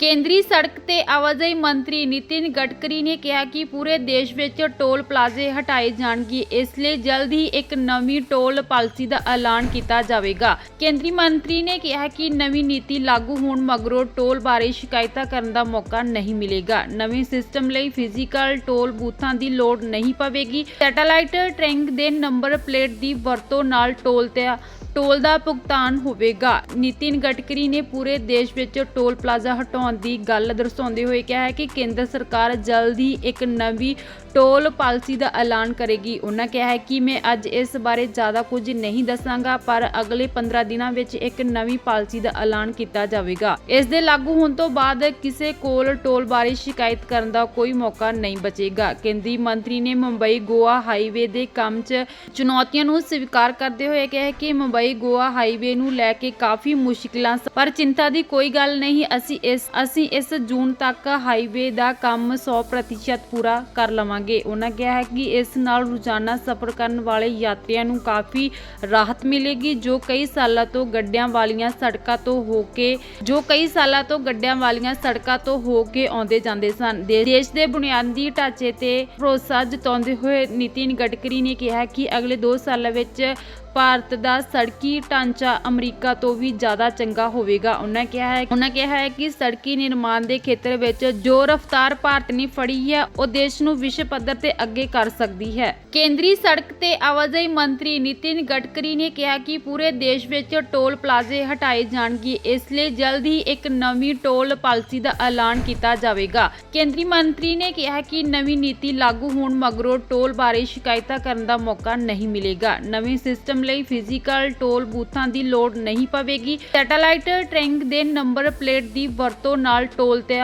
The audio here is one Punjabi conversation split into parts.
ਕੇਂਦਰੀ ਸੜਕ ਤੇ ਆਵਾਜਾਈ ਮੰਤਰੀ ਨਿਤਿਨ ਗਡਕਰੀ ਨੇ ਕਿਹਾ ਕਿ ਪੂਰੇ ਦੇਸ਼ ਵਿੱਚ ਟੋਲ ਪਲਾਜ਼ੇ ਹਟਾਏ ਜਾਣਗੇ, ਇਸ ਲਈ ਜਲਦ ਹੀ ਇੱਕ ਨਵੀਂ ਟੋਲ ਪਾਲਿਸੀ ਦਾ ਐਲਾਨ ਕੀਤਾ ਜਾਵੇਗਾ। ਕੇਂਦਰੀ ਮੰਤਰੀ ਨੇ ਕਿਹਾ ਕਿ ਨਵੀਂ ਨੀਤੀ ਲਾਗੂ ਹੋਣ ਮਗਰੋਂ ਟੋਲ ਬਾਰੇ ਸ਼ਿਕਾਇਤਾਂ ਕਰਨ ਦਾ ਮੌਕਾ ਨਹੀਂ ਮਿਲੇਗਾ। ਨਵੇਂ ਸਿਸਟਮ ਲਈ ਫਿਜ਼ੀਕਲ ਟੋਲ ਬੂਥਾਂ ਦੀ ਲੋੜ ਨਹੀਂ ਪਵੇਗੀ। ਸੈਟੇਲਾਈਟ ਟਰੈਂਕ ਦੇ ਨੰਬਰ ਪਲੇਟ ਦੀ ਵਰਤੋਂ ਨਾਲ ਟੋਲ ਤੇ ਟੋਲ ਦਾ ਭੁਗਤਾਨ ਹੋਵੇਗਾ। ਨਿਤਿਨ ਗਡਕਰੀ ਨੇ ਪੂਰੇ ਦੇਸ਼ ਵਿੱਚ ਟੋਲ ਪਲਾਜ਼ਾ ਹਟਾਉਣ ਦੀ ਗੱਲ ਦਰਸਾਉਂਦੇ ਹੋਏ ਕਿਹਾ ਹੈ ਕਿ ਕੇਂਦਰ ਸਰਕਾਰ ਜਲਦ ਹੀ ਇੱਕ ਨਵੀਂ ਟੋਲ ਪਾਲਿਸੀ ਦਾ ਐਲਾਨ ਕਰੇਗੀ। ਉਹਨਾਂ ਕਿਹਾ ਹੈ ਕਿ ਮੈਂ ਅੱਜ ਇਸ ਬਾਰੇ ਜ਼ਿਆਦਾ ਕੁਝ ਨਹੀਂ ਦੱਸਾਂਗਾ, ਪਰ ਅਗਲੇ 15 ਦਿਨਾਂ ਵਿੱਚ ਇੱਕ ਨਵੀਂ ਪਾਲਿਸੀ ਦਾ ਐਲਾਨ ਕੀਤਾ ਜਾਵੇਗਾ। ਇਸ ਦੇ ਲਾਗੂ ਹੋਣ ਤੋਂ ਬਾਅਦ ਕਿਸੇ ਕੋਲ ਟੋਲ ਬਾਰੇ ਸ਼ਿਕਾਇਤ ਕਰਨ ਦਾ ਕੋਈ ਮੌਕਾ ਨਹੀਂ ਬਚੇਗਾ। ਕੇਂਦਰੀ ਮੰਤਰੀ ਨੇ ਮੁੰਬਈ ਗੋਆ ਹਾਈਵੇ ਦੇ ਕੰਮ 'ਚ ਚੁਣੌਤੀਆਂ ਨੂੰ ਸਵੀਕਾਰ ਕਰਦੇ ਹੋਏ ਕਿਹਾ ਕਿ ਮੁੰਬਈ ਗੋਆ ਹਾਈਵੇ ਨੂੰ ਲੈ ਕੇ ਕਾਫੀ ਮੁਸ਼ਕਿਲਾਂ ਸ- ਪਰ ਚਿੰਤਾ ਦੀ ਕੋਈ ਗੱਲ ਨਹੀਂ, ਅਸੀਂ ਇਸ ਅਸੀਂ ਇਸ ਜੂਨ ਤੱਕ ਹਾਈਵੇ ਦਾ ਕੰਮ 100% ਪੂਰਾ ਕਰ ਲਵਾਂਗੇ। ਉਹਨਾਂ ਕਿਹਾ ਹੈ ਕਿ ਇਸ ਨਾਲ ਰੋਜ਼ਾਨਾ ਸਫ਼ਰ ਕਰਨ ਵਾਲੇ ਯਾਤਰੀਆਂ ਨੂੰ ਕਾਫੀ ਰਾਹਤ ਮਿਲੇਗੀ, ਜੋ ਕਈ ਸਾਲਾਂ ਤੋਂ ਗੱਡੀਆਂ ਵਾਲੀਆਂ ਸੜਕਾਂ ਤੋਂ ਹੋ ਕੇ, ਜੋ ਕਈ ਸਾਲਾਂ ਤੋਂ ਗੱਡੀਆਂ ਵਾਲੀਆਂ ਸੜਕਾਂ ਤੋਂ ਹੋ ਕੇ ਆਉਂਦੇ ਜਾਂਦੇ ਸਨ। ਦੇਸ਼ ਦੇ ਬੁਨਿਆਦੀ ਢਾਂਚੇ ਤੇ ਭਰੋਸਾ ਜਤਾਉਂਦੇ ਹੋਏ ਨਿਤਿਨ ਗਡਕਰੀ ਨੇ ਕਿਹਾ ਕਿ ਅਗਲੇ 2 ਸਾਲਾਂ ਵਿੱਚ ਭਾਰਤ ਦਾ ਸੜਕੀ ਢਾਂਚਾ ਅਮਰੀਕਾ ਤੋਂ ਵੀ ਜ਼ਿਆਦਾ ਚੰਗਾ ਹੋਵੇਗਾ। ਉਹਨਾਂ ਕਿਹਾ ਹੈ ਉਹਨਾਂ ਕਿਹਾ ਹੈ ਕਿ ਸੜਕੀ ਨਿਰਮਾਣ ਦੇ ਖੇਤਰ ਵਿੱਚ ਜੋ ਰਫ਼ਤਾਰ ਭਾਰਤ ਨੇ ਫੜੀ ਹੈ, ਉਹ ਦੇਸ਼ ਨੂੰ ਵਿਸ਼ਵ ਪੱਧਰ ਤੇ ਅੱਗੇ ਕਰ ਸਕਦੀ ਹੈ। ਕੇਂਦਰੀ ਸੜਕ ਤੇ ਆਵਾਜਾਈ ਮੰਤਰੀ ਨਿਤਿਨ ਗਡਕਰੀ ਨੇ ਕਿਹਾ ਕਿ ਪੂਰੇ ਦੇਸ਼ ਵਿੱਚ ਟੋਲ ਪਲਾਜ਼ੇ ਹਟਾਏ ਜਾਣਗੇ, ਇਸ ਲਈ ਜਲਦ ਹੀ ਇੱਕ ਨਵੀਂ ਟੋਲ ਪਾਲਿਸੀ ਦਾ ਐਲਾਨ ਕੀਤਾ ਜਾਵੇਗਾ। ਕੇਂਦਰੀ ਮੰਤਰੀ ਨੇ ਕਿਹਾ ਕਿ ਨਵੀਂ ਨੀਤੀ ਲਾਗੂ ਹੋਣ ਮਗਰੋਂ ਟੋਲ ਬਾਰੇ ਸ਼ਿਕਾਇਤਾਂ ਕਰਨ ਦਾ ਮੌਕਾ ਨਹੀਂ ਮਿਲੇਗਾ। ਨਵੇਂ ਸਿਸਟਮ ਲਈ ਫਿਜ਼ੀਕਲ ਟੋਲ ਬੂਥਾਂ ਦੀ ਲੋੜ ਨਹੀਂ ਪਵੇਗੀ। ਸੈਟੇਲਾਈਟ ਟ੍ਰੈਂਕ ਦੇ ਨੰਬਰ ਪਲੇਟ ਦੀ ਵਰਤੋਂ ਨਾਲ ਟੋਲ ਤੇ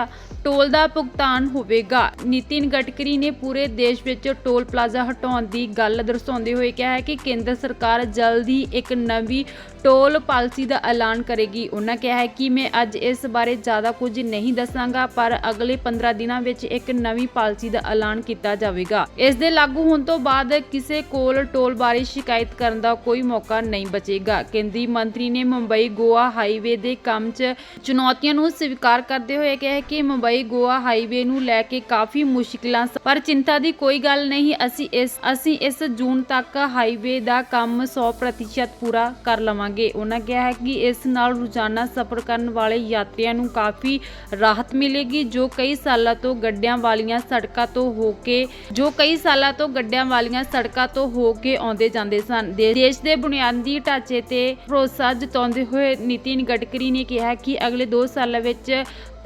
ਟੋਲ ਦਾ ਭੁਗਤਾਨ ਹੋਵੇਗਾ। ਨਿਤਿਨ ਗਡਕਰੀ ਨੇ ਪੂਰੇ ਦੇਸ਼ ਵਿੱਚ ਟੋਲ ਪਲਾਜ਼ਾ ਹਟਾਉਣ ਦੀ ਗੱਲ ਦਰਸਾਉਂਦੇ ਹੋਏ ਕਿਹਾ ਹੈ ਕਿ ਕੇਂਦਰ ਸਰਕਾਰ ਜਲਦ ਇੱਕ ਨਵੀਂ ਟੋਲ ਪਾਲਿਸੀ ਦਾ ਐਲਾਨ ਕਰੇਗੀ। ਉਹਨਾਂ ਕਿਹਾ ਹੈ ਕਿ ਮੈਂ ਅੱਜ ਇਸ ਬਾਰੇ ਜ਼ਿਆਦਾ ਕੁਝ ਨਹੀਂ ਦੱਸਾਂਗਾ, ਪਰ ਅਗਲੇ 15 ਦਿਨਾਂ ਵਿੱਚ ਇੱਕ ਨਵੀਂ ਪਾਲਿਸੀ ਦਾ ਐਲਾਨ ਕੀਤਾ ਜਾਵੇਗਾ। ਇਸ ਦੇ ਲਾਗੂ ਹੋਣ ਤੋਂ ਬਾਅਦ ਕਿਸੇ ਕੋਲ ਟੋਲ ਬਾਰੇ ਸ਼ਿਕਾਇਤ ਕਰਨ ਦਾ ਕੋਈ ਮੌਕਾ ਨਹੀਂ ਬਚੇਗਾ। ਕੇਂਦਰੀ ਮੰਤਰੀ ਨੇ ਮੁੰਬਈ ਗੋਆ ਹਾਈਵੇ ਦੇ ਕੰਮ 'ਚ ਚੁਣੌਤੀਆਂ ਨੂੰ ਸਵੀਕਾਰ ਕਰਦੇ ਹੋਏ ਕਿਹਾ ਕਿ ਮੁੰਬਈ ਗੋਆ ਹਾਈਵੇ ਨੂੰ ਲੈ ਕੇ ਕਾਫੀ ਮੁਸ਼ਕਿਲਾਂ ਪਰ ਚਿੰਤਾ ਦੀ ਕੋਈ ਗੱਲ ਨਹੀਂ, ਅਸੀਂ ਇਸ ਅਸੀਂ ਇਸ ਜੂਨ ਤੱਕ ਹਾਈਵੇ ਦਾ ਕੰਮ 100% ਪੂਰਾ ਕਰ ਲਵਾਂਗੇ। ਉਹਨਾਂ ਕਿਹਾ ਹੈ ਕਿ ਇਸ ਨਾਲ ਰੋਜ਼ਾਨਾ ਸਫ਼ਰ ਕਰਨ ਵਾਲੇ ਯਾਤਰੀਆਂ ਨੂੰ ਕਾਫੀ ਰਾਹਤ ਮਿਲੇਗੀ, ਜੋ ਕਈ ਸਾਲਾਂ ਤੋਂ ਗੱਡੀਆਂ ਵਾਲੀਆਂ ਸੜਕਾਂ ਤੋਂ ਹੋ ਕੇ, ਜੋ ਕਈ ਸਾਲਾਂ ਤੋਂ ਗੱਡੀਆਂ ਵਾਲੀਆਂ ਸੜਕਾਂ ਤੋਂ ਹੋ ਕੇ ਆਉਂਦੇ ਜਾਂਦੇ ਸਨ। ਦੇਸ਼ ਦੇ ਬੁਨਿਆਦੀ ਢਾਂਚੇ ਤੇ ਭਰੋਸਾ ਜਤਾਉਂਦੇ ਹੋਏ ਨਿਤਿਨ ਗਡਕਰੀ ਨੇ ਕਿਹਾ ਕਿ ਅਗਲੇ 2 ਸਾਲਾਂ ਵਿੱਚ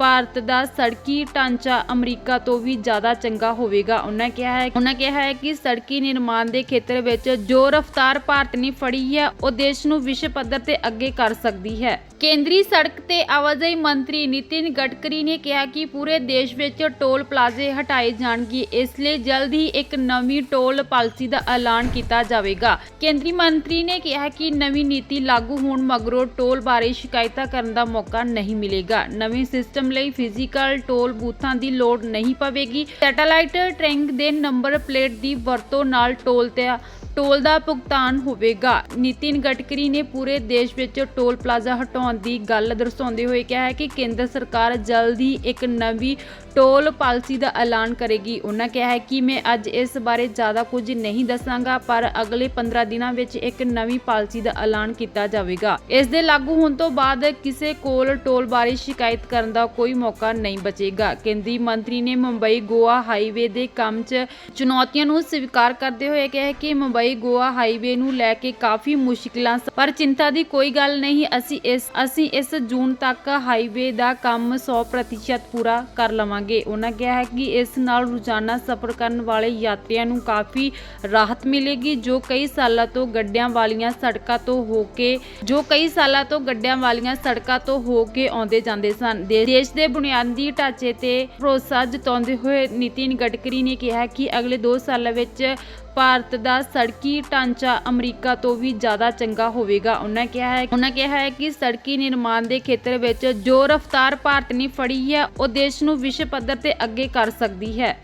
ਭਾਰਤ ਦਾ ਸੜਕੀ ਢਾਂਚਾ ਅਮਰੀਕਾ ਤੋਂ ਵੀ ਜ਼ਿਆਦਾ ਚੰਗਾ ਹੋਵੇਗਾ। ਉਹਨਾਂ ਕਿਹਾ ਹੈ ਉਹਨਾਂ ਕਿਹਾ ਹੈ ਕਿ ਸੜਕੀ ਨਿਰਮਾਣ ਦੇ ਖੇਤਰ ਵਿੱਚ ਜੋ ਰਫ਼ਤਾਰ ਭਾਰਤ ਨੇ ਫੜੀ ਹੈ, ਉਹ ਦੇਸ਼ ਨੂੰ ਵਿਸ਼ਵ ਪੱਧਰ ਤੇ ਅੱਗੇ ਕਰ ਸਕਦੀ ਹੈ। ਕੇਂਦਰੀ ਸੜਕ ਤੇ ਆਵਾਜਾਈ ਮੰਤਰੀ ਨਿਤਿਨ ਗਡਕਰੀ ਨੇ ਕਿਹਾ ਕਿ ਪੂਰੇ ਦੇਸ਼ ਵਿੱਚ ਟੋਲ ਪਲਾਜ਼ੇ ਹਟਾਏ ਜਾਣਗੇ, ਇਸ ਲਈ ਜਲਦ ਹੀ ਇੱਕ ਨਵੀਂ ਟੋਲ ਪਾਲਿਸੀ ਦਾ ਐਲਾਨ ਕੀਤਾ ਜਾਵੇਗਾ। ਕੇਂਦਰੀ ਮੰਤਰੀ ਨੇ ਕਿਹਾ ਕਿ ਨਵੀਂ ਨੀਤੀ ਲਾਗੂ ਹੋਣ ਮਗਰੋਂ ਟੋਲ ਬਾਰੇ ਸ਼ਿਕਾਇਤਾਂ ਕਰਨ ਦਾ ਮੌਕਾ ਨਹੀਂ ਮਿਲੇਗਾ। ਨਵੇਂ ਸਿਸਟਮ ਲਈ ਫਿਜ਼ੀਕਲ ਟੋਲ ਬੂਥਾਂ ਦੀ ਲੋੜ ਨਹੀਂ ਪਵੇਗੀ। ਸੈਟੇਲਾਈਟ ਟਰੈਂਕ ਦੇ ਨੰਬਰ ਪਲੇਟ ਦੀ ਵਰਤੋਂ ਨਾਲ ਟੋਲ ਤੇ ਟੋਲ ਦਾ ਭੁਗਤਾਨ ਹੋਵੇਗਾ। ਨਿਤਿਨ ਗਡਕਰੀ ਨੇ ਪੂਰੇ ਦੇਸ਼ ਵਿੱਚ ਟੋਲ ਪਲਾਜ਼ਾ ਹਟਾਉਣ ਦੀ ਗੱਲ ਦਰਸਾਉਂਦੇ ਹੋਏ ਕਿਹਾ ਹੈ ਕਿ ਕੇਂਦਰ ਸਰਕਾਰ ਜਲਦ ਇੱਕ ਨਵੀਂ ਟੋਲ ਪਾਲਿਸੀ ਦਾ ਐਲਾਨ ਕਰੇਗੀ। ਉਹਨਾਂ ਕਿਹਾ ਹੈ ਕਿ ਮੈਂ ਅੱਜ ਇਸ ਬਾਰੇ ਜ਼ਿਆਦਾ ਕੁਝ ਨਹੀਂ ਦੱਸਾਂਗਾ, ਪਰ ਅਗਲੇ 15 ਦਿਨਾਂ ਵਿੱਚ ਇੱਕ ਨਵੀਂ ਪਾਲਿਸੀ ਦਾ ਐਲਾਨ ਕੀਤਾ ਜਾਵੇਗਾ। ਇਸ ਦੇ ਲਾਗੂ ਹੋਣ ਤੋਂ ਬਾਅਦ ਕਿਸੇ ਕੋਲ ਟੋਲ ਬਾਰੇ ਸ਼ਿਕਾਇਤ ਕਰਨ ਦਾ ਕੋਈ ਮੌਕਾ ਨਹੀਂ ਬਚੇਗਾ। ਕੇਂਦਰੀ ਮੰਤਰੀ ਨੇ ਮੁੰਬਈ ਗੋਆ ਹਾਈਵੇ ਦੇ ਕੰਮ 'ਚ ਚੁਣੌਤੀਆਂ ਨੂੰ ਸਵੀਕਾਰ ਕਰਦੇ ਹੋਏ ਕਿਹਾ ਕਿ ਮੁੰਬਈ ਗੋਆ ਹਾਈਵੇ ਨੂੰ ਲੈ ਕੇ ਕਾਫੀ ਮੁਸ਼ਕਿਲਾਂ ਪਰ ਚਿੰਤਾ ਦੀ ਕੋਈ ਗੱਲ ਨਹੀਂ, ਅਸੀਂ ਇਸ ਅਸੀਂ ਇਸ ਜੂਨ ਤੱਕ ਹਾਈਵੇ ਦਾ ਕੰਮ 100% ਪੂਰਾ ਕਰ ਲਵਾਂਗੇ। ਉਹਨਾਂ ਕਿਹਾ ਹੈ ਕਿ ਇਸ ਨਾਲ ਰੋਜ਼ਾਨਾ ਸਫ਼ਰ ਕਰਨ ਵਾਲੇ ਯਾਤਰੀਆਂ ਨੂੰ ਕਾਫੀ ਰਾਹਤ ਮਿਲੇਗੀ, ਜੋ ਕਈ ਸਾਲਾਂ ਤੋਂ ਗੱਡਿਆਂ ਵਾਲੀਆਂ ਸੜਕਾਂ ਤੋਂ ਹੋ ਕੇ ਜੋ ਕਈ ਸਾਲਾਂ ਤੋਂ ਗੱਡਿਆਂ ਵਾਲੀਆਂ ਸੜਕਾਂ ਤੋਂ ਹੋ ਕੇ ਆਉਂਦੇ ਜਾਂਦੇ ਸਨ। ਦੇ- ਦੇਸ਼ ਦੇ ਬੁਨਿਆਦੀ ਢਾਂਚੇ ਤੇ ਭਰੋਸਾ ਜਤਾਉਂਦੇ ਹੋਏ ਨਿਤਿਨ ਗਡਕਰੀ ਨੇ ਕਿਹਾ ਕਿ ਅਗਲੇ 2 ਸਾਲਾਂ ਵਿੱਚ ਭਾਰਤ ਦਾ ਸੜਕੀ ਢਾਂਚਾ ਅਮਰੀਕਾ ਤੋਂ ਵੀ ਜ਼ਿਆਦਾ ਚੰਗਾ ਹੋਵੇਗਾ। ਉਹਨਾਂ ਕਿਹਾ ਹੈ ਉਹਨਾਂ ਕਿਹਾ ਹੈ ਕਿ ਸੜਕੀ ਨਿਰਮਾਣ ਦੇ ਖੇਤਰ ਵਿੱਚ ਜੋ ਰਫ਼ਤਾਰ ਭਾਰਤ ਨੇ ਫੜੀ ਹੈ, ਉਹ ਦੇਸ਼ ਨੂੰ ਵਿਸ਼ਵ ਪੱਧਰ ਤੇ ਅੱਗੇ ਕਰ ਸਕਦੀ ਹੈ।